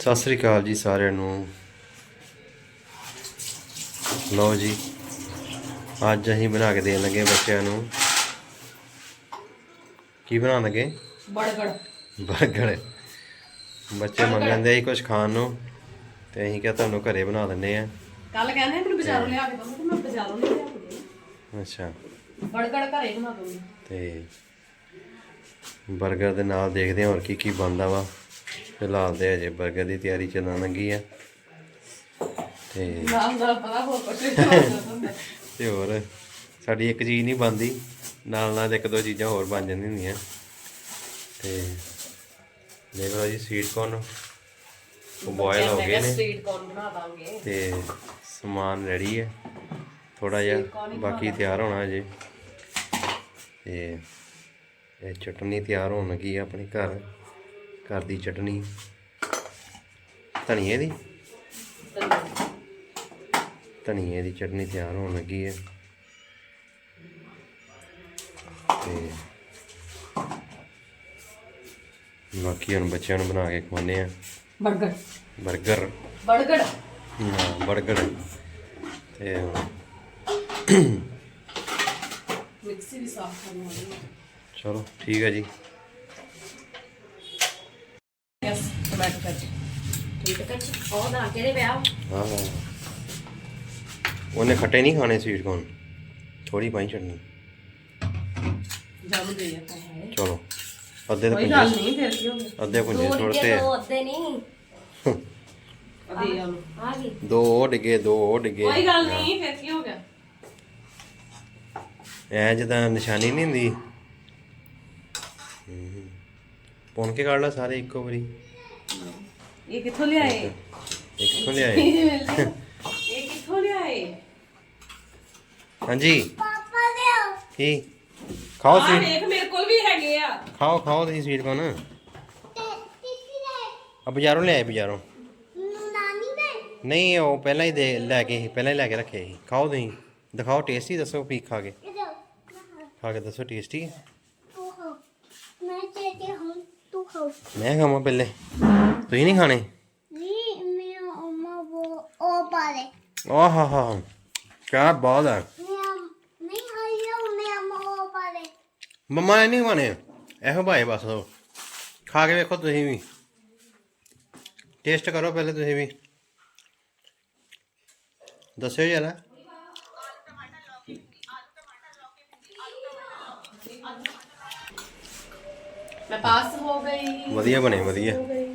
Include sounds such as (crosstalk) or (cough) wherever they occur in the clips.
ਸਤਿ ਸ੍ਰੀ ਅਕਾਲ ਜੀ ਸਾਰਿਆਂ ਨੂੰ। ਲਓ ਜੀ ਅੱਜ ਅਸੀਂ ਬਣਾ ਕੇ ਦੇਣ ਲੱਗੇ ਬੱਚਿਆਂ ਨੂੰ। ਕੀ ਬਣਾਉਣ ਲੱਗੇ? ਬੜਗੜ ਬਰਗਰ। ਬੱਚੇ ਮੰਗਣ ਦੇ ਸੀ ਕੁਝ ਖਾਣ ਨੂੰ ਤੇ ਅਸੀਂ ਕਿਹਾ ਤੁਹਾਨੂੰ ਘਰੇ ਬਣਾ ਦਿੰਨੇ ਆ ਕੱਲ ਕਹਿੰਦੇ ਮੈਨੂੰ ਬਾਜ਼ਾਰੋਂ ਲਿਆ ਕੇ ਦੋ ਮੈਂ ਬਾਜ਼ਾਰੋਂ ਨਹੀਂ ਲਿਆ ਕੇ। ਅੱਛਾ। ਬੜਗੜ ਘਰੇ ਬਣਾ ਦੂੰਗੀ ਤੇ 버ਗਰ ਦੇ ਨਾਲ ਦੇਖਦੇ ਹਾਂ ਹੋਰ ਕੀ ਕੀ ਬਣਦਾ ਵਾ। ਫਿਲਹਾਲ ਤੇ ਅਜੇ 버ਗਰ ਦੀ ਤਿਆਰੀ ਚੱਲਣ ਲੱਗੀ ਆ। ਤੇ ਨਾਲ ਨਾਲ ਪਤਾ ਹੋਰ ਕੁਝ ਤੇ ਹੋਰ ਸਾਡੀ ਇੱਕ ਚੀਜ਼ ਨਹੀਂ ਬਣਦੀ। ਨਾਲ ਨਾਲ ਇੱਕ ਦੋ ਚੀਜ਼ਾਂ ਹੋਰ ਬਣ ਜਾਂਦੀਆਂ ਹੁੰਦੀਆਂ। ਤੇ ਦੇਖ ਲਓ ਜੀ ਸਵੀਟ ਕੋਰਨ ਉਹ ਬੋਇਲ ਹੋ ਗਏ ਨੇ। ਸਟਰੀਟ ਕੌਰਨ ਬਣਾ ਦਾਂਗੇ। ਤੇ ਸਮਾਨ ਰੈਡੀ ਹੈ ਥੋੜਾ ਜਿਹਾ ਬਾਕੀ ਤਿਆਰ ਹੋਣਾ ਅਜੇ ਤੇ ਇਹ ਚਟਨੀ ਤਿਆਰ ਹੋਣ ਲੱਗੀ ਹੈ ਆਪਣੇ ਘਰ। ਘਰ ਦੀ ਚਟਨੀ। ਧਨੀਏ ਦੀ। ਧਨੀਏ ਦੀ ਚਟਨੀ ਤਿਆਰ ਹੋਣ ਲੱਗੀ ਹੈ ਤੇ ਬਾਕੀ ਹੁਣ ਬੱਚਿਆਂ ਨੂੰ ਬਣਾ ਕੇ ਖਵਾਉਂਦੇ ਆ। ਬੜਗੜ 버ਗਰ ਬੜਗੜ ਹਾਂ 버ਗਰ ਤੇ ਮਿਕਸੀ ਵੀ ਸਾਫ਼ ਕਰਨੀ ਚਲੋ ਠੀਕ ਹੈ ਜੀ। ਠੀਕ ਹੈ ਉਹ ਹਾਂ ਉਹਨੇ ਖੱਟੇ ਨਹੀਂ ਖਾਣੇ ਸਵੀਟ ਕੋਨ ਥੋੜੀ ਪਾਈ ਚਟਨੀ ਜਮ ਗਈ ਆ ਤਾਂ ਚਲੋ ਅੱਧੇ ਕੋਈ ਤਾਂ ਗੱਲ ਪੁੰਜੇ ਨਹੀਂ ਫਿਰ ਕੀ ਹੋ ਗਿਆ ਅੱਧੇ ਪੁੰਜੇ ਡਿੱਗੇ ਆ ਅੱਧੇ ਨਹੀਂ ਅਦੇ ਆ ਆ ਗਈ ਦੋ ਉਹ ਡਿੱਗੇ ਦੋ ਉਹ ਡਿੱਗੇ ਕੋਈ ਗੱਲ ਨਹੀਂ ਫਿਰ ਕੀ ਹੋ ਗਿਆ ਐ ਜਦਾਂ ਨਿਸ਼ਾਨੀ ਨਹੀਂ ਹੁੰਦੀ ਹੂੰ। ਪੁਣ ਕੇ ਕੱਢ ਲਾ ਸਾਰੇ ਇੱਕੋ ਵਾਰੀ। ਇਹ ਕਿੱਥੋਂ ਲਿਆਏ? ਇੱਕ ਕਿੱਥੋਂ ਲਿਆਏ? ਇਹ ਕਿੱਥੋਂ ਲਿਆਏ? ਹਾਂਜੀ। ਪਾਪਾ ਲਿਓ ਕੀ? ਖਾਓ ਆ ਸਵੀਟ ਦੇਖ ਮੇਰੇ ਕੋਲ ਵੀ ਹੈਗੇ ਆ। ਖਾਓ ਖਾਓ ਤੁਸੀਂ ਸਵੀਟ ਕੋਨ ਟਿੱਕੀ ਦੇ ਆ ਬਾਜ਼ਾਰੋਂ ਲਿਆਏ ਬਾਜ਼ਾਰੋਂ? ਨਾਨੀ ਦੇ ਨਹੀਂ ਉਹ ਪਹਿਲਾਂ ਹੀ ਦੇ ਲੈ ਕੇ ਸੀ ਪਹਿਲਾਂ ਹੀ ਲੈ ਕੇ ਰੱਖੇ ਸੀ। ਖਾਓ ਤੁਸੀਂ। ਦਿਖਾਓ ਟੇਸਟੀ ਦੱਸੋ ਪੀ ਖਾ ਕੇ। ਖਾ ਕੇ ਦੱਸੋ ਟੇਸਟੀ ਹੈ ਤੂੰ ਹੋ ਮੈਂ ਚਾਹਤੀ ਹੋ ਮੈਂ ਖਾਵਾਂ ਪਹਿਲੇ। ਤੁਸੀਂ ਨਹੀਂ ਖਾਣੇ? ਨਹੀਂ ਮੇਰਾ ਅਮਾ ਉਹ ਉਹ ਪਾਲੇ ਆਹ ਹਾ ਹਾ ਕਿਆ ਬਾਤ ਹੈ। ਮੇਰਾ ਨਹੀਂ ਹਾਇਆ ਮੇਰਾ ਅਮਾ ਉਹ ਪਾਲੇ ਮੰਮਾ ਇਹ ਨਹੀਂ ਖਾਣੇ। ਇਹੋ ਭਾਏ ਬਸ। ਉਹ ਖਾ ਕੇ ਵੇਖੋ ਤੁਸੀਂ ਵੀ। ਟੇਸਟ ਕਰੋ ਪਹਿਲੇ ਤੁਸੀਂ ਵੀ। ਦੱਸਿਓ ਜਰਾ। ਮੈਂ ਪਾਸ ਹੋ ਗਈ। ਵਧੀਆ ਬਣੇ ਵਧੀਆ। ਹੋ ਗਈ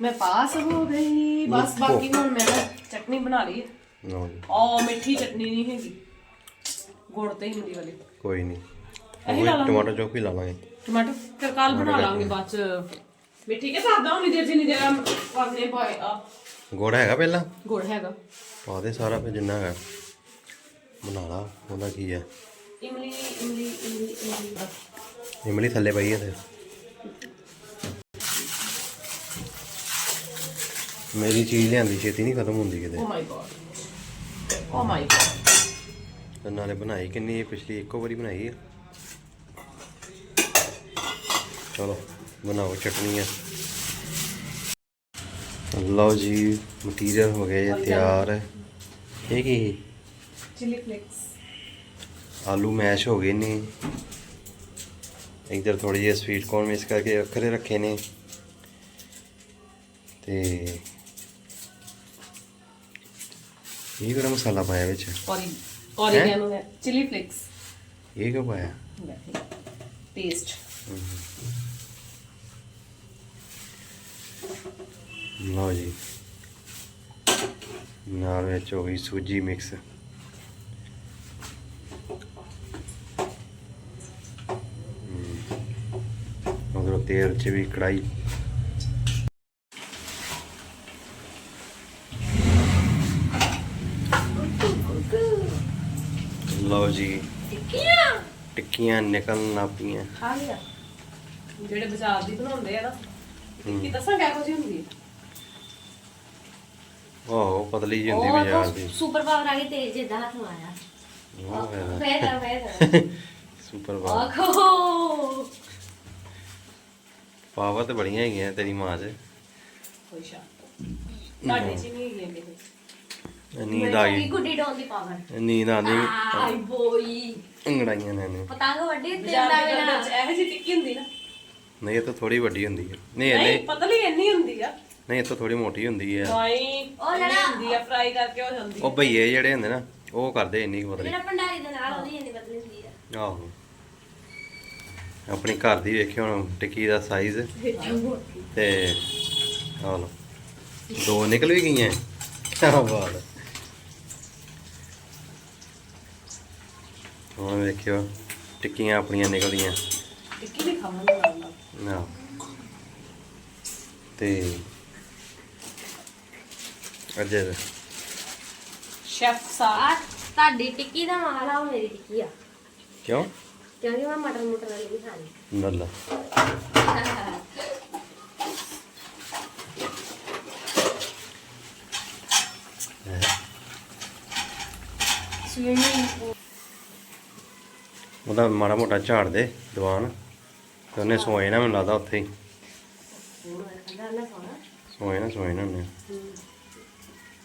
ਮੈਂ ਪਾਸ ਹੋ ਗਈ। ਬਸ ਬਾਕੀ ਹੁਣ ਮੈਂ ਨਾ ਚਟਨੀ ਬਣਾ ਲਈ ਹੈ। ਲਓ ਜੀ। ਮਿੱਠੀ ਚਟਨੀ ਨਹੀਂ ਹੈਗੀ। ਗੁੜ ਤੇ ਹਿੰਦੀ ਵਾਲੀ। ਕੋਈ ਨਹੀਂ। ਉਹ ਲਾਂਗੇ। ਟਮਾਟਰ ਚੌਕ ਹੀ ਲਾ ਲਾਂਗੇ। ਟਮਾਟਰ ਫਿਰ ਕੱਲ ਬਣਾ ਲਾਂਗੇ ਬਾਅਦ ਚ। ਮਿੱਠੀ ਕੇ ਸਾਦਾ ਉਨੀ ਦੇਰ ਜਿੰਨੀ ਦੇਰ ਕਰਨੇ ਪਾਏ ਆ। ਗੁੜ ਹੈਗਾ ਪਹਿਲਾਂ? ਗੁੜ ਹੈਗਾ। ਪਾ ਦੇ ਸਾਰਾ ਫਿਰ ਜਿੰਨਾ ਹੈਗਾ। ਬਣਾ ਲਾ ਉਹਦਾ ਕੀ ਹੈ? ਇਮਲੀ ਇਮਲੀ ਇਮਲੀ ਇਮਲੀ ਬਸ ਇਮਲੀ ਥੱਲੇ ਪਈ ਹੈ ਤੇ। ਮੇਰੀ ਚੀਜ਼ ਲਿਆਂਦੀ ਛੇਤੀ ਨਹੀਂ ਖਤਮ ਹੁੰਦੀ ਕਿਤੇ। ਓ ਮਾਈ ਗॉड ਓ ਮਾਈ ਗॉड ਨਾਲੇ ਬਣਾਈ ਕਿੰਨੀ ਹੈ ਪਿਛਲੀ ਇੱਕੋ ਵਾਰੀ ਬਣਾਈ ਹੈ ਚਲੋ ਬਣਾਓ ਚਟਨੀਆਂ ਲਓ ਜੀ ਮਟੀਰੀਅਲ ਹੋ ਗਏ ਜੀ ਤਿਆਰ ਇਹ ਕੀ? ਚਿਲੀ ਫਲੇਕਸ ਆਲੂ ਮੈਸ਼ ਹੋ ਗਏ ਨੇ। ਇਧਰ ਥੋੜੀ ਜਿਹੀ ਸਵੀਟ ਕੋਰਨ ਮਿਕਸ ਕਰਕੇ ਵੱਖਰੇ ਰੱਖੇ ਨੇ। ਤੇ ਇਹ ਕਿਹੜਾ ਮਸਾਲਾ ਪਾਇਆ ਵਿੱਚ? ਔਰੀ ਔਰੀਗੈਨੋ ਹੈ? ਚਿਲੀ ਫਲੇਕਸ ਇਹ ਕਿਉਂ ਪਾਇਆ? ਟੇਸਟ ਲਓ ਜੀ। ਨਾਲ ਵਿੱਚ ਹੋ ਗਈ ਸੂਜੀ ਮਿਕਸ ਤੇਲ ਚ ਵੀ ਕੜਾਈ ਲਓ ਜੀ ਟਿੱਕੀਆਂ? ਟਿੱਕੀਆਂ ਨਿਕਲਣ ਲੱਗ ਪਈਆਂ ਆ ਗਿਆ ਜਿਹੜੇ ਬਾਜ਼ਾਰ ਦੀ ਬਣਾਉਂਦੇ ਆ ਨਾ ਕੀ ਦੱਸਾਂ ਕਿਹੋ ਜਿਹੀ ਹੁੰਦੀ ਹੈ ਉਹ ਪਤਲੀ ਜਿਹੀ ਹੁੰਦੀ ਬਾਜ਼ਾਰ ਦੀ। ਸੁਪਰ ਪਾਵਰ ਆ ਗਈ ਤੇਰੇ ਜਿੱਦਾਂ ਹੱਥ ਮਾਰਿਆ ਹੈ ਫੇਰ ਫੇਰ ਸੁਪਰ ਪਾਵਰ ਆਖੋ ਪਾਵਰ ਤੇ ਬੜੀਆਂ ਹੈਗੀਆਂ ਤੇਰੀ ਮਾਂ 'ਚ। ਕੋਈ ਸ਼ੱਕ ਤੁਹਾਡੇ ਚ ਨਹੀਂ ਹੈਗੀ ਕਿਸੇ ਨੀਂਦ ਆ ਗਈ। ਗੁੱਡੀ ਡੋਨ ਦੀ ਪਾਵਰ ਨੀਂਦ ਆਉਂਦੀ। ਆਈ ਬੋਈ। ਅੰਗੜਾਈਆਂ ਨੇ ਨੇ ਪਤੰਗ ਵੱਡੀ ਤੇ ਬਾਜ਼ਾਰ ਦਾ ਦੇ ਵੇਲਾ ਵਿੱਚ ਇਹੋ ਜਿਹੀ ਟਿੱਕੀ ਹੁੰਦੀ ਨਾ। ਨਹੀਂ ਇਹ ਤਾਂ ਥੋੜੀ ਵੱਡੀ ਹੁੰਦੀ ਹੈ ਨਹੀਂ ਨਹੀਂ ਇਹਨੇ ਪਤਲੀ ਇੰਨੀ ਹੁੰਦੀ ਆ। ਨਹੀਂ ਇਹ ਤਾਂ ਥੋੜੀ ਮੋਟੀ ਹੁੰਦੀ ਹੈ ਦਵਾਈ ਉਹ ਇੰਨੀ ਜਿਹੜਾ- ਹੁੰਦੀ ਆ ਫਰਾਈ ਕਰਕੇ ਹੋ ਜਾਂਦੀ ਉਹ ਭਈਏ ਜਿਹੜੇ ਹੁੰਦੇ ਨਾ ਉਹ ਕਰਦੇ ਇੰਨੀ ਕੁ ਪਤਲੀ। ਜਿਹੜਾ ਭੰਡਾਰੀ ਦੇ ਨਾਲ ਉਹਦੀ ਇੰਨੀ ਬਦਲੀ ਹੁੰਦੀ ਆ। ਆਹੋ। ਆਪਣੀ ਘਰ ਦੀ ਵੇਖਿਓ ਹੁਣ ਟਿੱਕੀ ਦਾ ਸਾਈਜ਼ ਤੇ ਆ ਲਓ ਦੋ ਨਿਕਲ ਵੀ ਗਈਆਂ। ਕਿਆ ਬਾਤ ਹੈ। ਹੁਣ ਵੇਖਿਓ ਟਿੱਕੀਆਂ ਆਪਣੀਆਂ ਨਿਕਲਦੀਆਂ। ਟਿੱਕੀ ਨਹੀਂ ਖਾਵਾਂਗੇ ਨਾ ਤੇ ਅਜੇ ਸ਼ੈਫ ਸਾਹਿਬ ਤੁਹਾਡੀ ਟਿੱਕੀ ਦਾ ਮਾਲ ਆ ਉਹ ਮੇਰੀ ਟਿੱਕੀ ਆ। ਕਿਉਂ? ਕਿਉਂਕਿ ਮੈਂ ਮਟਰ ਮੁਟਰ ਵਾਲੀ ਨਹੀਂ ਖਾਣੀ ਨੱਲਾ ਸਵੀਮਿੰਗ ਉਹਦਾ ਮਾੜਾ ਮੋਟਾ ਝਾੜ ਦੇ ਦੀਵਾਨ। ਤੇ ਉਹਨੇ ਸੋਏ ਨਾ ਮੈਨੂੰ ਲੱਗਦਾ ਉੱਥੇ ਹੀ। ਨਾ ਸੋਣਾ ਸੋਏ ਨਾ ਸੋਏ ਨਾ ਉਹਨੇ।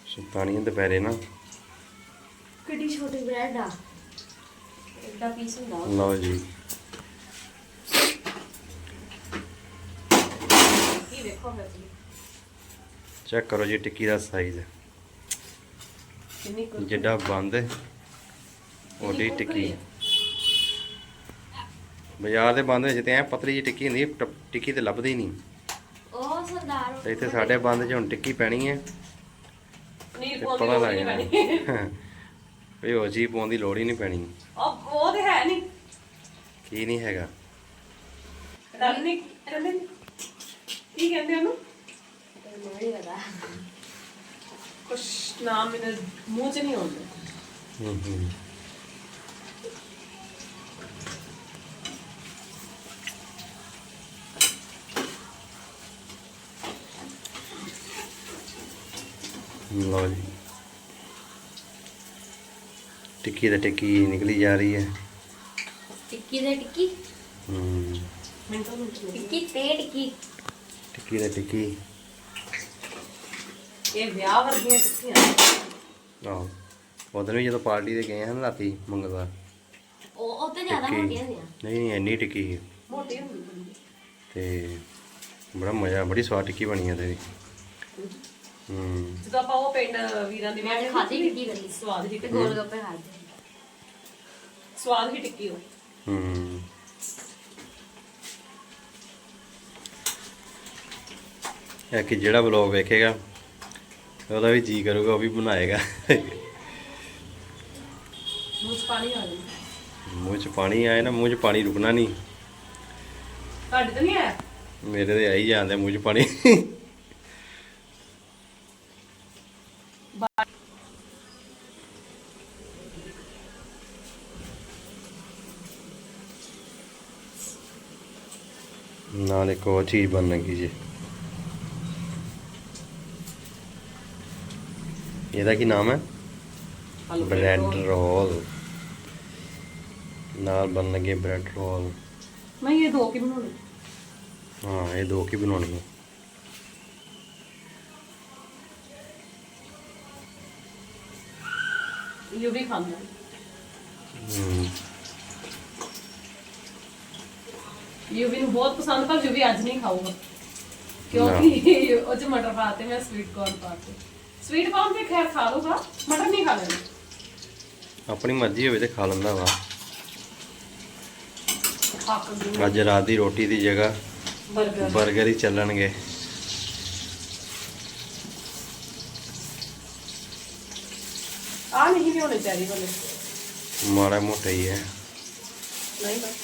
ਸੁੱਤਾ ਨਹੀਂ ਦੁਪਹਿਰੇ ਨਾ। ਕਿੱਡੀ ਛੋਟੀ ਬ੍ਰੈਡ ਆ। ਪੀਸ। ਲਓ ਜੀ। ਕੀ ਵੇਖੋ ਫਿਰ ਤੁਸੀਂ। ਚੈੱਕ ਕਰੋ ਜੀ ਟਿੱਕੀ ਦਾ ਸਾਈਜ਼ ਕਿੰਨੀ ਕੁ ਜਿੱਡਾ ਬੰਦ ਓਡੀ ਕੁਰਕਰੀ ਟਿੱਕੀ। ਬਾਜ਼ਾਰ ਦੇ ਬੰਦ ਵਿੱਚ ਤੇ ਐ ਪਤਲੀ ਜੀ ਟਿੱਕੀ ਹੁੰਦੀ ਹੈ, ਟਿੱਕੀ ਤੇ ਲੱਭਦੀ ਹੀ ਨਹੀਂ। ਉਹ ਸਰਦਾਰ ਤੇ ਇੱਥੇ ਸਾਡੇ ਬੰਦ 'ਚ ਹੁਣ ਟਿੱਕੀ ਪੈਣੀ ਹੈ। ਦੀ ਪਤਾ ਲੱਗ ਨਹੀਂ ਜਾਣਾ। ਪੈਣੀ। (laughs) ਵੀ ਉਹ ਜੀ ਪਾਉਣ ਦੀ ਲੋੜ ਹੀ ਨਹੀਂ ਪੈਣੀ। ਉਹ ਹੈ ਨਹੀਂ ਕੀ ਨਹੀਂ ਹੈਗਾ। ਗੱਲ ਨਹੀਂ ਕਹਿੰਦੇ ਨੀ। ਕੀ ਕਹਿੰਦੇ ਉਹਨੂੰ? ਮੈਨੂੰ ਨਹੀਂ ਪਤਾ ਕੁਛ ਨਾਮ ਮੇਰੇ ਮੂੰਹ 'ਚ ਨਹੀਂ ਆਉਂਦਾ। ਹੂੰ ਹੂੰ। ਲਓ ਜੀ। ਟਿੱਕੀ ਦਾ ਟਿੱਕੀ ਨਿਕਲੀ ਜਾ ਰਹੀ ਹੈ। ਟਿੱਕੀ ਦੇ ਟਿੱਕੀ। ਹੂੰ ਮਿੰਟਾਂ ਮਿੰਟ ਨਹੀਂ ਟਿੱਕੀ ਤੇ ਟਿੱਕੀ। ਟਿੱਕੀ ਦਾ ਟਿੱਕੀ। ਇਹ ਵਿਆਹ ਵਰਗੀਆਂ ਟਿੱਕੀਆਂ। ਆਹੋ। ਉਦੋਂ ਵੀ ਜਦੋਂ ਪਾਰਟੀ ਤੇ ਗਏ ਹਨ ਰਾਤੀ ਮੰਗਲਵਾਰ। ਉਹ ਉਹ ਤੇ ਜ਼ਿਆਦਾ ਟਿੱਕੀ। ਮੋਟੀਆਂ ਹੁੰਦੀਆਂ। ਨਹੀਂ ਨਹੀਂ ਇੰਨੀ ਟਿੱਕੀ ਸੀ। ਮੋਟੀ ਹੁੰਦੀ ਬੜੀ। ਤੇ ਬੜਾ ਮਜ਼ਾ ਬੜੀ ਸਵਾਦ ਟਿੱਕੀ ਬਣੀ ਹੈ ਤੇ ਹੂੰ। ਜਦੋਂ ਆਪਾਂ ਉਹ ਪਿੰਡ ਵੀਰਾਂ ਦੇ ਮੈਂ ਖਾਧੀ ਟਿੱਕੀ ਕਦੀ ਸਵਾਦ ਹੀ ਤੇ ਟਿੱਕੀ। ਗੋਲ ਗੱਪੇ ਖਾਦੇ ਸਵਾਦ ਹੀ ਟਿੱਕੀ ਉਹ। ਹੂੰ। ਇਹ ਕਿ ਜਿਹੜਾ ਵਲੌਗ ਵੇਖੇਗਾ ਉਹਦਾ ਵੀ ਜੀ ਕਰੂਗਾ ਉਹ ਵੀ ਬਣਾਏਗਾ। ਮੂੰਹ 'ਚ ਪਾਣੀ ਆ ਜਾਂਦਾ ਮੂੰਹ 'ਚ ਪਾਣੀ ਆਏ ਨਾ ਮੂੰਹ 'ਚ ਪਾਣੀ ਰੁਕਣਾ ਨਹੀਂ। ਤੁਹਾਡੇ ਤਾਂ ਨਹੀਂ ਆਇਆ? ਮੇਰੇ ਤੇ ਆਈ ਜਾਂਦੇ ਮੂੰਹ 'ਚ ਪਾਣੀ। ਨਾਲ ਇੱਕ ਹੋਰ ਚੀਜ਼ ਬਣ ਲੱਗੀ ਜੀ। ਇਹਦਾ ਕੀ ਨਾਮ ਹੈ? ਬ੍ਰੈਡ। ਰੋਲ ਨਾਲ ਬਣ ਲੱਗੇ ਬ੍ਰੈਡ ਰੋਲ ਨਹੀਂ ਇਹ ਦੋ ਕੀ ਬਣਾਉਣੇ? ਹਾਂ ਇਹ ਦੋ ਕੀ ਬਣਾਉਣੀ ਹੈ ਯੂ ਵੀ ਖਾਂਦਾ ਹੂੰ। ਯੂਵੀ ਨੂੰ ਬਹੁਤ ਪਸੰਦ ਪਰ ਯੂਵੀ ਅੱਜ ਨਹੀਂ ਖਾਊਗਾ। ਕਿਉਂਕਿ ਉਹ ਚ ਮਟਰ ਪਾਤੇ ਮੈਂ ਸਵੀਟ ਕੋਰਨ ਪਾਤੇ ਸਵੀਟ ਕੋਰਨ ਤੇ ਖੈਰ ਖਾ ਲੂਗਾ ਮਟਰ ਨਹੀਂ ਖਾ ਲੈਣਾ ਆਪਣੀ ਮਰਜ਼ੀ ਹੋਵੇ ਤੇ ਖਾ ਲੈਂਦਾ ਵਾ। ਅੱਜ ਰਾਤ ਦੀ ਰੋਟੀ ਦੀ ਜਗ੍ਹਾ ਬਰਗਰ 버ਗਰ ਹੀ ਚੱਲਣਗੇ। ਆ ਨਹੀਂ ਵੀ ਹੋਣੇ ਚਾਹੀਦੇ ਬਲੇ ਮਾੜਾ ਮੋਟਾ ਹੀ ਹੈ। ਨਹੀਂ ਬਸ।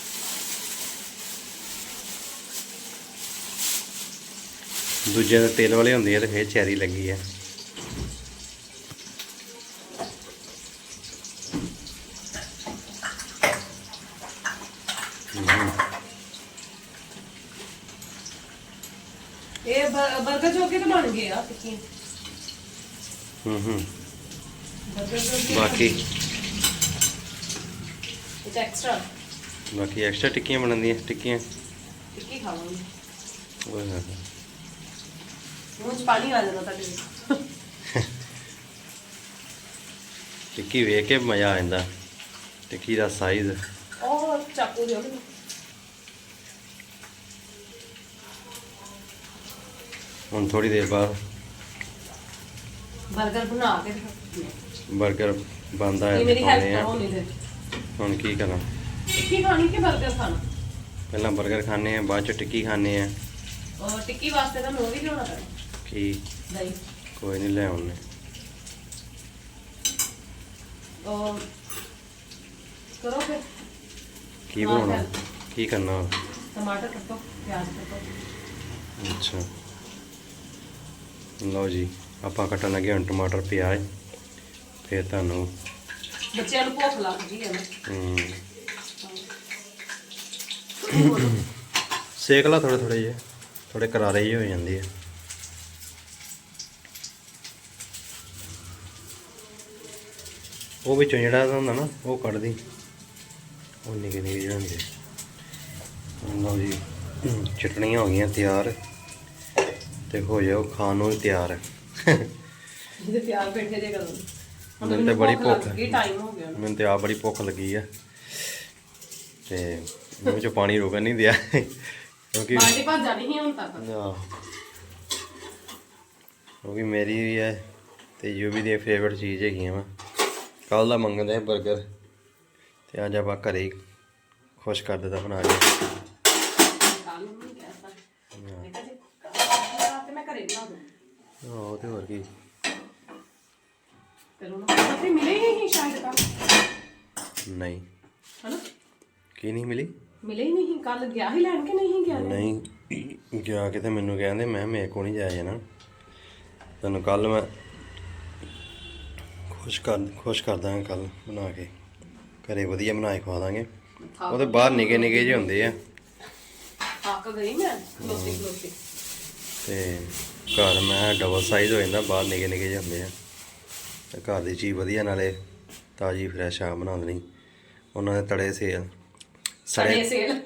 ਦੂਜੇ ਦੇ ਤੇਲ ਵਾਲੇ ਹੁੰਦੇ ਆ ਤੇ ਫੇਰ ਚੈਰੀ ਲੱਗੀ ਹੈ ਹਮ, ਇਹ ਬਰਗਰ ਜੋ ਕੇ ਤਾਂ ਬਣ ਗਏ ਆ ਟਿੱਕੀ ਹੂੰ ਹੂੰ ਜੋ ਬਾਕੀ? ਇਹ ਐਕਸਟਰਾ ਬਾਕੀ ਐਕਸਟਰਾ ਟਿੱਕੀਆਂ ਬਣਦੀਆਂ ਟਿੱਕੀਆਂ। ਟਿੱਕੀ ਖਾਵਾਂਗੇ। ਹੋਏ ਹੋਏ। ਟਿੱਕੀ ਵੇਖ ਕੇ ਮਜ਼ਾ ਆ ਜਾਂਦਾ। ਟਿੱਕੀ ਦਾ ਸਾਈਜ਼ ਉਹ ਚਾਕੂ ਦਿਓ ਮੈਨੂੰ। ਹੁਣ ਥੋੜੀ ਦੇਰ ਬਾਅਦ 버ਗਰ ਬਣਾ ਕੇ 버ਗਰ ਬੰਦਾ ਹੈ ਮੇਰੀ ਹੈਲਪ ਕਰੋ ਨਹੀਂ ਹੁਣ ਕੀ ਕਰਾਂ? ਟਿੱਕੀ ਖਾਣੀ ਕਿ 버ਗਰ ਖਾਣਾ? ਪਹਿਲਾਂ ਬਰਗਰ ਖਾਣੇ ਆ ਬਾਅਦ ਚ ਟਿੱਕੀ ਖਾਣੇ ਆ ਔਰ ਟਿੱਕੀ ਵਾਸਤੇ ਤਾਂ ਉਹ ਵੀ ਲਿਆਉਣਾ ਪੈਣਾ। ਕੀ ਦਹੀਂ ਕੋਈ ਨਹੀਂ ਲੈ ਆਉਣੇ ਉਹ ਕਰੋ ਫਿਰ। ਕੀ ਹਾਂ, ਬਣਾਉਣਾ। ਕੀ ਕਰਨਾ? ਟਮਾਟਰ ਕੱਟੋ ਪਿਆਜ਼ ਕੱਟੋ। ਅੱਛਾ। ਲਓ ਜੀ ਆਪਾਂ ਕੱਟਣ ਲੱਗੇ ਹੁਣ ਟਮਾਟਰ ਪਿਆਜ਼। ਫਿਰ ਤੁਹਾਨੂੰ ਬੱਚਿਆਂ ਨੂੰ ਭੁੱਖ ਲੱਗ ਗਈ ਹੈ ਨਾ। ਹਮ। ਸੇਕ ਲਾ ਥੋੜੇ ਥੋੜੇ ਜਿਹੇ। ਥੋੜੇ ਕਰਾਰੇ ਜਿਹੇ ਹੋ ਜਾਂਦੇ ਆ। ਉਹ ਵਿੱਚੋਂ ਜਿਹੜਾ ਹੁੰਦਾ ਨਾ ਉਹ ਕੱਢਦੀ। ਉਹ ਨਿੱਕੇ ਨਿੱਕੇ ਜਿਹੇ ਹੁੰਦੇ ਲਓ ਜੀ ਚਟਣੀਆਂ ਹੋ ਗਈਆਂ ਤਿਆਰ। ਤੇ ਹੋ ਜਾਓ ਖਾਣ ਨੂੰ ਤਿਆਰ। ਜਿਹਦੇ ਪਿਆਜ਼ ਬੈਠੇ ਜੇ ਕਰੋ। ਹੁਣ ਮੈਨੂੰ ਤਾਂ ਬੜੀ ਭੁੱਖ ਲੱਗ ਟਾਈਮ ਹੋ ਗਿਆ। ਮੈਨੂੰ ਤੇ ਆ ਬੜੀ ਭੁੱਖ ਲੱਗੀ ਆ। ਤੇ ਮੂੰਹ ਚੋਂ ਪਾਣੀ ਰੁਕਣ ਨਹੀਂ ਦਿਆ। ਕਿਉਂਕਿ ਬਾਲਟੀ ਭੱਜ ਜਾਣੀ ਸੀ ਹੁਣ ਤੱਕ। ਆਹ। ਕਿਉਂਕਿ ਮੇਰੀ ਵੀ ਹੈ ਤੇ ਯੂਵੀ ਦੀ ਫੇਵਰਟ ਚੀਜ਼ ਹੈਗੀਆਂ ਵਾ। ਕੱਲ ਦਾ ਮੰਗਦੇ ਆ 버ਗਰ ਤੇ ਅੱਜ ਆਪਾਂ ਘਰੇ ਖੁਸ਼ ਕਰ ਦਿੱਤਾ ਬਣਾ ਕੇ। ਕੱਲ ਤੇ ਹੋਰ ਕੀ। ਫਿਰ ਉਹਨੂੰ ਪਤਾ ਮਿਲੇ ਹੀ ਨਹੀਂ। ਸ਼ਾਇਦ ਕੱਲ ਨਹੀਂ ਹਨਾ ਕੀ ਨਹੀਂ ਮਿਲੀ? ਮਿਲੇ ਹੀ ਨਹੀਂ ਕੱਲ ਗਿਆ ਹੀ ਲੈਣ ਕੇ ਨਹੀਂ ਗਿਆ ਨਹੀਂ ਗਿਆ ਕਿਤੇ ਮੈਨੂੰ, ਕਹਿੰਦੇ ਮੈਂ ਮੇਰੇ ਕੋਲ ਨਹੀਂ ਜਾਇਆ ਜਾਣਾ। ਤੈਨੂੰ ਕੱਲ ਮੈਂ ਖੁਸ਼ ਕਰ ਖੁਸ਼ ਕਰ ਦਾਂਗਾ ਕੱਲ ਬਣਾ ਕੇ। ਘਰੇ ਵਧੀਆ ਬਣਾ ਕੇ ਖਵਾ ਦਾਂਗੇ। ਉਹਦੇ ਬਾਹਰ ਨਿੱਕੇ ਨਿੱਕੇ ਜਿਹੇ ਹੁੰਦੇ ਆ। ਥੱਕ ਗਈ ਮੈਂ ਖਲੋਤੀ ਖਲੋਤੀ। ਤੇ ਘਰ ਮੈਂ ਡਬਲ ਸਾਈਜ਼ ਹੋ ਜਾਂਦਾ ਬਾਹਰ ਨਿੱਕੇ ਨਿੱਕੇ ਜਿਹੇ ਹੁੰਦੇ ਆ। ਤੇ ਘਰ ਦੀ ਚੀਜ਼ ਵਧੀਆ ਨਾਲੇ ਤਾਜ਼ੀ ਫਰੈਸ਼ ਆ ਬਣਾ ਦੇਣੀ। ਉਹਨਾਂ ਦੇ ਤੜੇ ਸੇਲ। ਸੜੇ ਸੇਲ।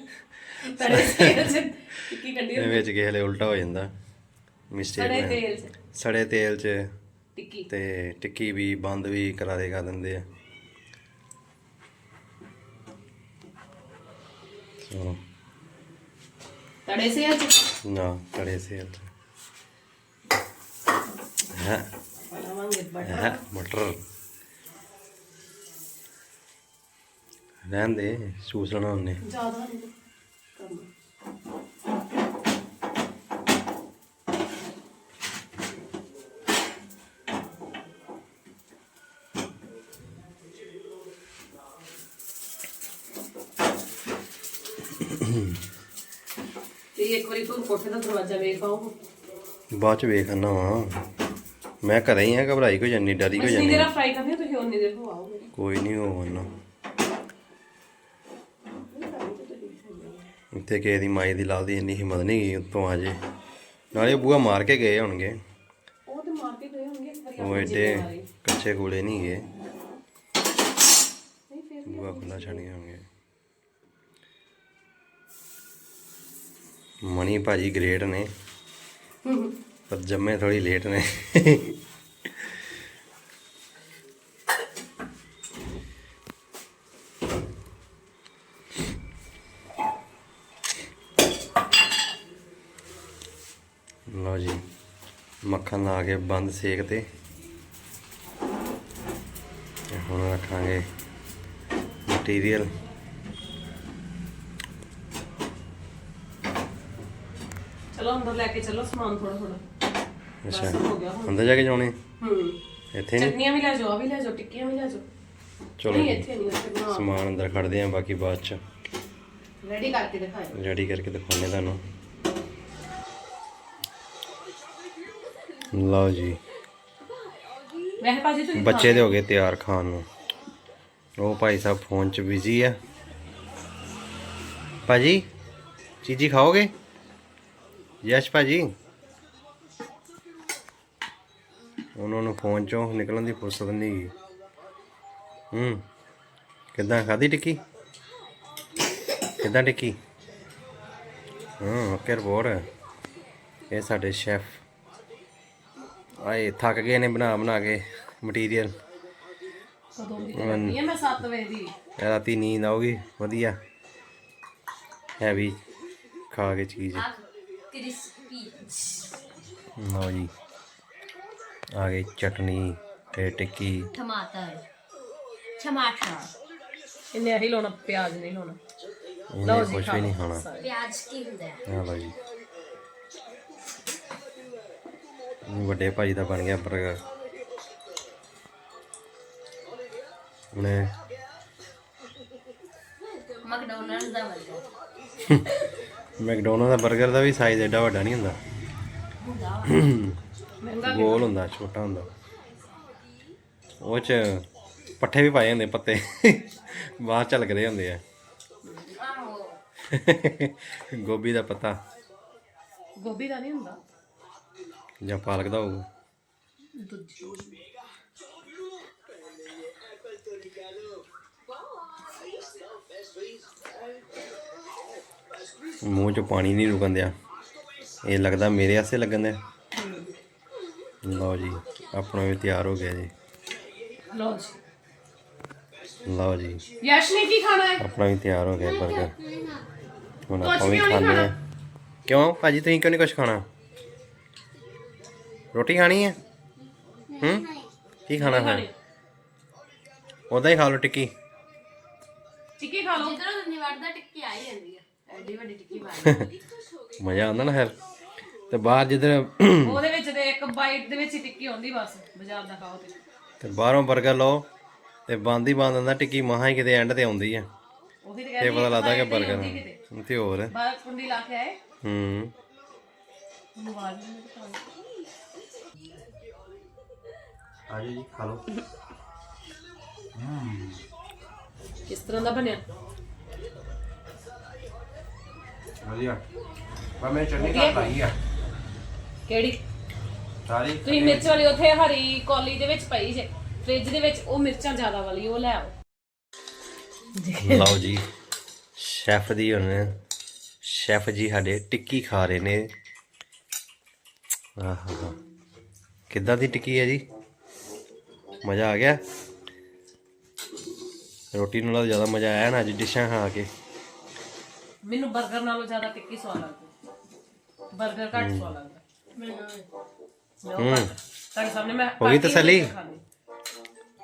ਸੜੇ ਸੇਲ ਚ ਕੀ ਕੱਢੀ ਵਿੱਚ ਕਿਸੇ ਵੇਲੇ ਉਲਟਾ ਹੋ ਜਾਂਦਾ। ਮਿਸਟੇਕ ਸੜੇ ਤੇਲ। ਚ। ਸੜੇ ਤੇਲ 'ਚ। ਟਿੱਕੀ। ਤੇ ਟਿੱਕੀ ਵੀ ਬੰਦ ਵੀ ਕਰਾਰੇ ਕਰ ਦਿੰਦੇ ਆ। ਚਲੋ ਤੜੇ ਸੇਲ ਚ ਨਾ ਤੜੇ ਸੇਲ 'ਚ ਹੈ? ਬਣਾਵਾਂਗੇ ਬਟਰ। ਮਟਰ ਰਹਿਣ ਦੇ ਚੂਸ ਲੈਣਾ ਉਹਨੇ। ਜ਼ਿਆਦਾ ਨਹੀਂ। ਕਰਨਾ ਤੇ ਇੱਕ ਵਾਰੀ ਤੂੰ ਕੋਠੇ ਦਾ ਦਰਵਾਜ਼ਾ ਵੇਖ ਆਓ। ਬਾਅਦ ਚ ਵੇਖ ਆਨਾ ਵਾ। ਮੈਂ ਘਰੇ ਹੀ ਆ ਘਬਰਾਈ ਕੋ ਜਾਨੀ ਡਰੀ ਕੋ ਜਾਨੀ। ਦੇਰਾ ਫਰਾਈ ਕਰਨੀ ਆ, ਤੁਸੀਂ ਉਨੀ ਦੇਰ ਹੋ ਆਓ ਮੇਰੇ ਕੋਈ ਨਹੀਂ ਹੋ ਆਨਾ। ਇੱਥੇ ਕਿਸੇ ਦੀ ਮਾਈ ਦੀ ਲਾਲ ਦੀ ਇੰਨੀ ਹਿੰਮਤ ਨਹੀਂ ਗਈ ਉੱਤੋਂ ਆ ਜੇ। ਨਾਲੇ ਉਹ ਬੂਆ ਮਾਰ ਕੇ ਗਏ ਹੋਣਗੇ। ਉਹ ਤੇ ਮਾਰ ਕੇ ਗਏ ਹੋਣਗੇ ਇੱਕ ਵਾਰੀ ਉਹ ਆਪਣੇ ਏਡੇ ਮਾਰੇ। ਕੱਚੇ ਕੋਲੇ ਨਹੀਂ ਗਏ। ਨਹੀਂ ਫਿਰ ਵੀ ਬੂਆ ਖੁੱਲਾ ਛੱਡ ਗਏ ਹੋਣਗੇ। ਮਣੀ ਭਾਜੀ ਗ੍ਰੇਟ ਨੇ। ਪਰ ਜੰਮੇ ਥੋੜੀ ਲੇਟ ਨੇ। ਲਓ ਜੀ, ਮੱਖਣ ਲਾ ਕੇ ਬੰਦ ਸੇਕ ਤੇ। ਤੇ ਹੁਣ ਰੱਖਾਂਗੇ ਮਟੀਰੀਅਲ ਅੰਦਰ ਲੈ ਕੇ ਚਲੋ ਸਮਾਨ ਥੋੜਾ ਥੋੜਾ ਅੱਛਾ। ਹੋ ਗਿਆ ਹੁਣ। ਅੰਦਰ ਜਾ ਕੇ ਜਾਣੇ ਹੂੰ। ਇੱਥੇ ਨਹੀਂ? ਚਟਨੀਆਂ ਵੀ ਲੈ ਜਾਓ ਆ ਵੀ ਲੈ ਜਾਓ ਟਿੱਕੀਆਂ ਵੀ ਲੈ ਜਾਓ। ਚਲੋ ਨਹੀਂ ਇੱਥੇ ਨਹੀਂ ਉੱਥੇ ਬਣਾ ਸਮਾਨ ਅੰਦਰ ਖੜਦੇ ਆ ਬਾਕੀ ਬਾਅਦ ਚ। ਰੈਡੀ ਕਰਕੇ ਦਿਖਾਓ। ਰੈਡੀ ਕਰਕੇ ਦਿਖਾਉਂਦੇ ਤੁਹਾਨੂੰ। ਲਓ ਜੀ। ਵੈਸੇ ਭਾਜੀ ਤੁਸੀਂ ਬੱਚੇ ਦੇ ਹੋ ਗਏ ਤਿਆਰ ਖਾਣ ਨੂੰ। ਉਹ ਭਾਈ ਸਾਹਿਬ ਫੋਨ 'ਚ ਬਿਜ਼ੀ ਆ। ਭਾਜੀ ਚੀਜੀ ਖਾਓਗੇ? ਯਸ਼ ਭਾਜੀ। ਉਹਨਾਂ ਨੂੰ ਫੋਨ 'ਚੋਂ ਨਿਕਲਣ ਦੀ ਫੁਰਸਤ ਨਹੀਂ ਗਈ ਹੂੰ ਕਿੱਦਾਂ ਖਾਦੀ ਟਿੱਕੀ? ਕਿੱਦਾਂ ਟਿੱਕੀ? ਹਾਂ ਓਕੇ ਰਿਪੋਰਟ ਇਹ ਸਾਡੇ ਸ਼ੈਫ ਆਏ ਥੱਕ ਗਏ ਨੇ ਬਣਾ ਬਣਾ ਕੇ ਮਟੀਰੀਅਲ ਕਦੋਂ ਦੀ ਤੇ ਲੱਗੀ ਆ? ਮੈਂ 7 ਵਜੇ ਦੀ। ਰਾਤੀ ਨੀਂਦ ਆਉਗੀ ਵਧੀਆ। ਹੈਵੀ ਖਾ ਕੇ ਚੀਜ਼। ਕ੍ਰਿਸਪੀ ਲਓ ਜੀ। ਆ ਗਈ ਚਟਨੀ ਤੇ ਟਿੱਕੀ। ਟਮਾਟਰ। ਟਮਾਟਰ। ਇਹਨੇ ਇਹੀ ਲਾਉਣਾ ਪਿਆਜ਼ ਨਹੀਂ ਲਾਉਣਾ। ਇਹਨੇ ਕੁਝ ਵੀ ਨਹੀਂ ਖਾਣਾ। ਸਾਰੇ। ਪਿਆਜ਼ ਕੀ ਹੁੰਦਾ? ਹੈ ਆ ਲਓ ਜੀ। ਵੱਡੇ ਭਾਜੀ ਦਾ ਬਣ ਗਿਆ 버ਗਰ ਉਹਨੇ ਮੈਕਡੋਨਲਡਸ ਦਾ ਬਰਗਰ (laughs) ਮੈਕਡੋਨਲਡ ਦਾ 버ਗਰ ਦਾ ਵੀ ਸਾਈਜ਼ ਐਡਾ ਵੱਡਾ ਨਹੀਂ ਹੁੰਦਾ। ਮਹਿੰਗਾ ਗੋਲ ਹੁੰਦਾ ਛੋਟਾ ਹੁੰਦਾ। ਉਹ ਚ ਪੱਠੇ ਵੀ ਪਾਏ ਹੁੰਦੇ ਪੱਤੇ। ਬਾਹਰ ਝਲਕਦੇ ਹੁੰਦੇ ਆ। ਗੋਭੀ ਦਾ ਪੱਤਾ। ਗੋਭੀ ਦਾ ਨਹੀਂ ਹੁੰਦਾ। ਜਾਂ ਪਾਲਕ ਦਾ ਹੋਊ ਦੂਜੀ ਮੂੰਹ 'ਚ ਪਾਣੀ ਨਹੀਂ ਰੁਕਣ ਦਿਆ। ਇਹ ਲੱਗਦਾ ਮੇਰੇ ਆਸੇ ਲੱਗਣ ਦਿਆ। ਲਓ ਜੀ ਆਪਣਾ ਵੀ ਤਿਆਰ ਹੋ ਗਿਆ ਜੀ। ਲਓ ਜੀ। ਲਓ ਜੀ। ਯਸ਼ ਨੇ ਕੀ ਖਾਣਾ ਹੈ? ਆਪਣਾ ਵੀ ਤਿਆਰ ਹੋ ਗਿਆ 버ਗਰ ਹੁਣ ਆਪਾਂ ਵੀ ਖਾਣੇ। ਆ? ਕਿਉਂ? ਭਾਜੀ ਤੁਸੀਂ ਕਿਉਂ ਨਹੀਂ ਕੁਝ ਖਾਣਾ? ਰੋਟੀ ਖਾਣੀ ਹੈ? ਹੂੰ? ਕੀ ਖਾਣਾ ਫਿਰ? ਉਦਾਂ ਹੀ ਖਾ ਲਓ ਟਿੱਕੀ। ਟਿੱਕੀ ਖਾ ਲਓ। ਜਿੱਦਾਂ ਧੰਨਵਾਦ ਦਾ ਟਿੱਕੀ ਆ ਹੀ ਜਾਂਦੀ ਹੈ। ਐਡੀ ਵੱਡੀ ਟਿੱਕੀ ਮਾਰਦੀ (laughs) ਮਜ਼ਾ ਆਉਂਦਾ ਨਾ ਫਿਰ। ਤੇ ਬਾਹਰ ਜਿੱਧਰ (coughs) ਉਹਦੇ ਵਿੱਚ ਤੇ ਇੱਕ ਬਾਈਟ ਦੇ ਵਿੱਚ ਹੀ ਟਿੱਕੀ ਆਉਂਦੀ ਬਸ ਬਾਜ਼ਾਰ ਦਾ ਖਾਓ ਤੇ। ਤੇ ਬਾਹਰੋਂ 버ਗਰ ਲਓ ਤੇ ਬੰਦ ਹੀ ਬੰਦ ਹੁੰਦਾ ਟਿੱਕੀ ਮਹਾ ਹੀ ਕਿਤੇ ਐਂਡ ਤੇ ਆਉਂਦੀ ਆ। ਉਹੀ ਤੇ ਤੇ ਕਹਿੰਦੀ ਪਤਾ ਲੱਗਦਾ ਕਿ 버ਗਰ। ਤੇ ਹੋਰ ਬਾਹਰ ਕੁੰਡੀ ਲਾ ਕੇ ਆਏ। ਹੂੰ। ਆਜੋ ਜੀ ਖਾ ਲਓ। ਕਿਸ ਤਰ੍ਹਾਂ ਦਾ ਬਣਿਆ? ਵਧੀਆ। ਪਰ ਮੈਂ ਚਟਨੀ ਘੱਟ ਲਾਈ ਆ। ਕਿਹੜੀ? ਸਾਰੀ ਤੁਸੀਂ ਮਿਰਚ ਵਾਲੀ ਉੱਥੇ ਹਰੀ ਕੌਲੀ ਦੇ ਵਿੱਚ ਪਈ ਜੇ। ਫ੍ਰਿਜ ਦੇ ਵਿੱਚ ਉਹ ਮਿਰਚਾਂ ਜ਼ਿਆਦਾ ਵਾਲੀ ਉਹ ਲੈ ਆਓ। ਲਓ ਜੀ ਸ਼ੈਫ ਦੀ ਹੁਣ ਸ਼ੈਫ ਜੀ ਸਾਡੇ ਟਿੱਕੀ ਖਾ ਰਹੇ ਨੇ। ਆਹਾ। ਕਿੱਦਾਂ ਦੀ ਟਿੱਕੀ ਹੈ ਜੀ? ਮਜ਼ਾ ਆ ਗਿਆ? ਰੋਟੀ ਨਾਲੋਂ ਜ਼ਿਆਦਾ ਮਜ਼ਾ ਆਇਆ ਨਾ ਅੱਜ ਡਿਸ਼ਾਂ ਖਾ ਕੇ। ਮੈਨੂੰ 버ਗਰ ਨਾਲੋਂ ਜ਼ਿਆਦਾ ਟਿੱਕੀ ਸਵਾਦ ਲੱਗਦੀ। 버ਗਰ ਘੱਟ ਸਵਾਦ ਲੱਗਦਾ। ਹੂੰ। ਤੁਹਾਡੇ ਸਾਹਮਣੇ ਮੈਂ ਹੋ ਗਈ ਤਸੱਲੀ? ਨਹੀਂ ਖਾਂਦੀ।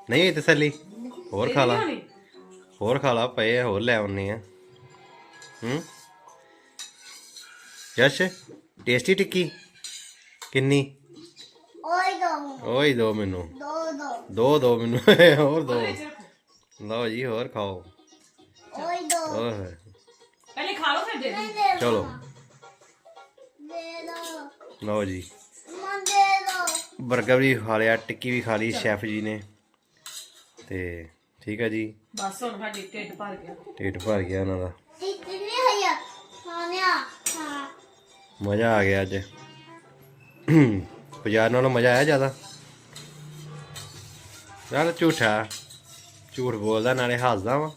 ਨਹੀਂ ਹੋਈ ਤਸੱਲੀ? ਹੋਰ ਖਾ ਲਾ। ਨਹੀਂ ਖਾਣੀ? ਹੋਰ ਖਾ ਲਾ ਪਏ ਆ, ਹੋਰ ਲੈ ਆਉਨੇ ਆ। ਹੂੰ। ਯਸ਼ ਟੇਸਟੀ ਟਿੱਕੀ? ਕਿੰਨੀ? ਓਏ ਦੋ। ਓਏ ਦੋ ਮੈਨੂੰ। ਦੋ ਦੋ। ਦੋ ਦੋ ਮੈਨੂੰ। ਹੋਰ ਦੋ। ਵਿੱਚ ਰੱਖੋ। ਲਓ ਜੀ ਹੋਰ ਖਾਓ। ਓਏ ਦੋ। ਓਏ ਪਹਿਲੇ ਖਾ ਲਓ ਫਿਰ ਦੇ ਦਿਓ। ਚਲੋ। ਦੇ ਦੋ। ਲਓ ਜੀ। ਮਨ ਦੇ ਦੋ। ਬਰਗਰ ਵੀ ਖਾ ਲਿਆ ਟਿੱਕੀ ਵੀ ਖਾ ਲਈ ਸ਼ੈਫ ਜੀ ਨੇ। ਤੇ ਠੀਕ ਹੈ ਜੀ। ਬਸ ਹੁਣ ਸਾਡੀ ਢਿੱਡ ਭਰ ਗਿਆ। ਢਿੱਡ ਭਰ ਗਿਆ ਉਹਨਾਂ ਦਾ। ਟਿੱਕੀ ਨਹੀਂ ਹੈ ਖਾਣਿਆ ਹਾਂ। ਮਜ਼ਾ ਆ ਗਿਆ ਅੱਜ। ਬਾਜ਼ਾਰ ਨਾਲੋਂ ਮਜ਼ਾ ਆਇਆ ਜ਼ਿਆਦਾ। ਯਾਰ ਝੂਠਾ। ਝੂਠ ਬੋਲਦਾ ਨਾਲੇ ਹੱਸਦਾ ਵਾ।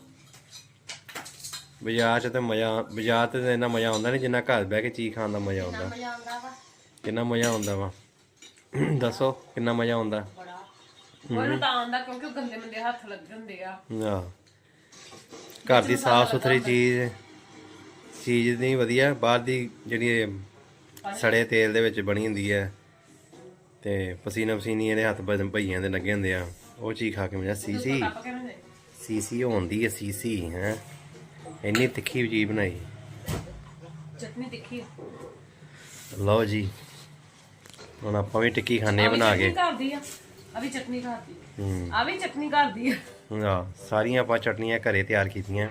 ਬਾਜ਼ਾਰ 'ਚ ਤੇ ਮਜ਼ਾ ਬਾਜ਼ਾਰ 'ਤੇ ਤਾਂ ਇੰਨਾ ਮਜ਼ਾ ਆਉਂਦਾ ਨਹੀਂ ਜਿੰਨਾ ਘਰ ਬਹਿ ਕੇ ਚੀਜ਼ ਖਾਣ ਦਾ ਮਜ਼ਾ ਆਉਂਦਾ। ਮਜ਼ਾ ਆਉਂਦਾ ਵਾ। ਕਿੰਨਾ ਮਜ਼ਾ ਆਉਂਦਾ ਵਾ। ਦੱਸੋ ਕਿੰਨਾ ਮਜ਼ਾ ਆਉਂਦਾ। ਬੜਾ। ਉਹਨੂੰ ਤਾਂ ਆਉਂਦਾ ਕਿਉਂਕਿ ਉਹ ਗੰਦੇ ਮੰਦੇ ਹੱਥ ਲੱਗੇ ਹੁੰਦੇ ਆ। ਆਹ ਘਰ ਦੀ ਸਾਫ਼ ਸੁਥਰੀ ਚੀਜ਼ ਚੀਜ਼ ਨਹੀਂ ਵਧੀਆ ਬਾਹਰ ਦੀ ਜਿਹੜੀ ਇਹ ਸੜੇ ਤੇਲ ਦੇ ਵਿੱਚ ਬਣੀ ਹੁੰਦੀ ਹੈ। ਤੇ ਪਸੀਨਾ ਪਸੀਨੀ ਇਹਦੇ ਹੱਥ ਭ- ਭਈਆਂ ਦੇ ਲੱਗੇ ਹੁੰਦੇ ਆ। ਉਹ ਚੀਜ਼ ਖਾ ਕੇ ਮਜ਼ਾ ਸੀ ਸੀ। ਸੀ ਸੀ ਹੁੰਦੀ ਹੈ ਸੀ ਸੀ ਹੈ। ਇੰਨੀ ਤਿੱਖੀ ਚੀਜ਼ ਬਣਾਈ। ਚਟਨੀ ਤਿੱਖੀ। ਲਓ ਜੀ ਹੁਣ ਆਪਾਂ ਵੀ ਟਿੱਕੀ ਖਾਣੇ ਬਣਾ ਕੇ। ਘਰ ਦੀ ਆ ਆ ਵੀ ਚਟਨੀ ਘਰ ਦੀ ਹੂੰ। ਆ ਵੀ ਚਟਨੀ ਘਰ ਦੀ ਆ। ਆ ਸਾਰੀਆਂ ਆਪਾਂ ਚਟਨੀਆਂ ਘਰੇ ਤਿਆਰ ਕੀਤੀਆਂ।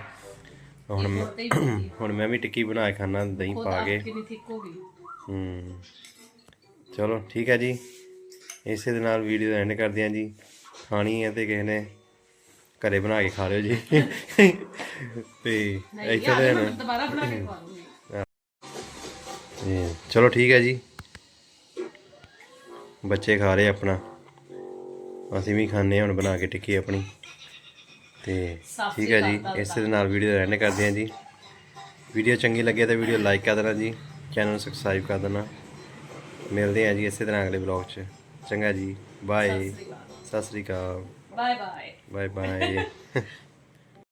ਹੁਣ ਹੀ। ਹੁਣ ਮੈਂ ਵੀ ਟਿੱਕੀ ਬਣਾ ਕੇ ਖਾਣਾ ਦਹੀਂ ਪਾ ਕੇ। ਕਿੰਨੀ ਥਿੱਕ ਹੋ ਗਈ। ਹੂੰ। ਚਲੋ ਠੀਕ ਹੈ ਜੀ। ਇਸੇ ਦੇ ਨਾਲ ਵੀਡੀਓ ਦਾ ਐਂਡ ਕਰਦੇ ਹਾਂ ਜੀ। ਖਾਣੀ ਹੈ ਤੇ ਕਿਸੇ ਨੇ ਘਰੇ ਬਣਾ ਕੇ ਖਾ ਲਿਓ ਜੀ। ਤੇ ਇੱਥੇ ਦੇ ਮੈਂ ਦੁਬਾਰਾ ਬਣਾ ਕੇ ਖਵਾ ਦੂੰਗੀ ਤੇ ਚਲੋ ਠੀਕ ਹੈ ਜੀ। ਬੱਚੇ ਖਾ ਰਹੇ ਆਪਣਾ। ਅਸੀਂ ਵੀ ਖਾਣੇ ਹੁਣ ਬਣਾ ਕੇ ਟਿੱਕੀ ਆਪਣੀ। ਤੇ ਠੀਕ ਹੈ ਜੀ ਇਸੇ ਦੇ ਨਾਲ ਵੀਡੀਓ ਦਾ ਐਂਡ ਕਰਦੇ ਹਾਂ ਜੀ। ਵੀਡੀਓ ਚੰਗੀ ਲੱਗੇ ਤਾਂ ਵੀਡੀਓ ਲਾਈਕ ਕਰ ਦੇਣਾ ਜੀ। ਚੈਨਲ ਨੂੰ ਸਬਸਕ੍ਰਾਈਬ ਕਰ ਦੇਣਾ। ਮਿਲਦੇ ਹਾਂ ਜੀ ਇਸੇ ਤਰ੍ਹਾਂ ਅਗਲੇ ਬਲੌਗ 'ਚ। ਚੰਗਾ ਜੀ ਬਾਏ ਸਤਿ ਸ੍ਰੀ ਅਕਾਲ। Bye bye bye bye